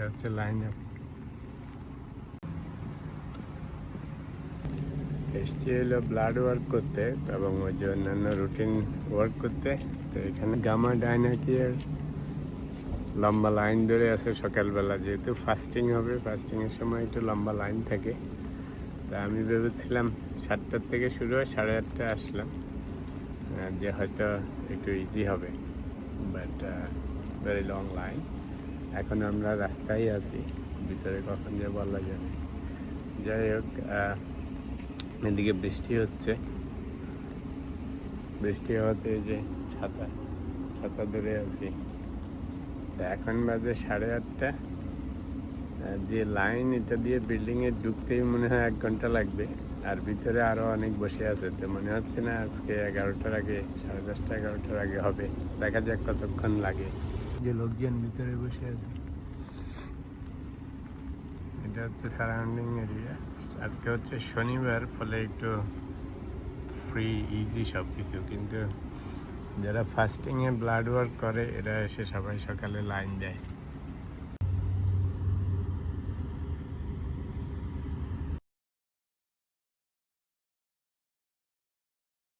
এটা হচ্ছে line up এসছি হলো ব্লাড ওয়ার্ক করতে এবং ওই যে অন্যান্য রুটিন ওয়ার্ক করতে তো এখানে গামা ডাইনাকিয়ার লম্বা লাইন ধরে আছে সকালবেলা যেহেতু ফাস্টিং হবে ফাস্টিংয়ের সময় একটু লম্বা লাইন থাকে তা আমি ভেবেছিলাম সাতটার থেকে শুরু হয় সাড়ে আটটা আসলাম যে হয়তো একটু ইজি হবে বাট ভেরি লং লাইন এখন আমরা রাস্তায় আছি, ভিতরে কখন যে বলা যাবে। যাই হোক এদিকে বৃষ্টি হচ্ছে। বৃষ্টি হওয়াতে যে ছাতা ছাতা ধরে আছি। তা এখন বাজে সাড়ে আটটা। যে লাইন, এটা দিয়ে বিল্ডিংয়ে ঢুকতেই মনে হয় এক ঘণ্টা লাগবে। আর ভিতরে আরও অনেক বসে আছে, তো মনে হচ্ছে না আজকে এগারোটার আগে, সাড়ে দশটা এগারোটার আগে হবে। দেখা যাক কতক্ষণ লাগে। যে লোকজন ভিতরে বসে আছে। এটা হচ্ছে সারাউন্ডিং এরিয়া আজকে হচ্ছে শনিবার, ফলে একটু ফ্রি ইজি সব কিছু কিন্তু যারা ফাস্টিংয়ে ব্লাড ওয়ার্ক করে, এরা এসে সবাই সকালে লাইন দেয়।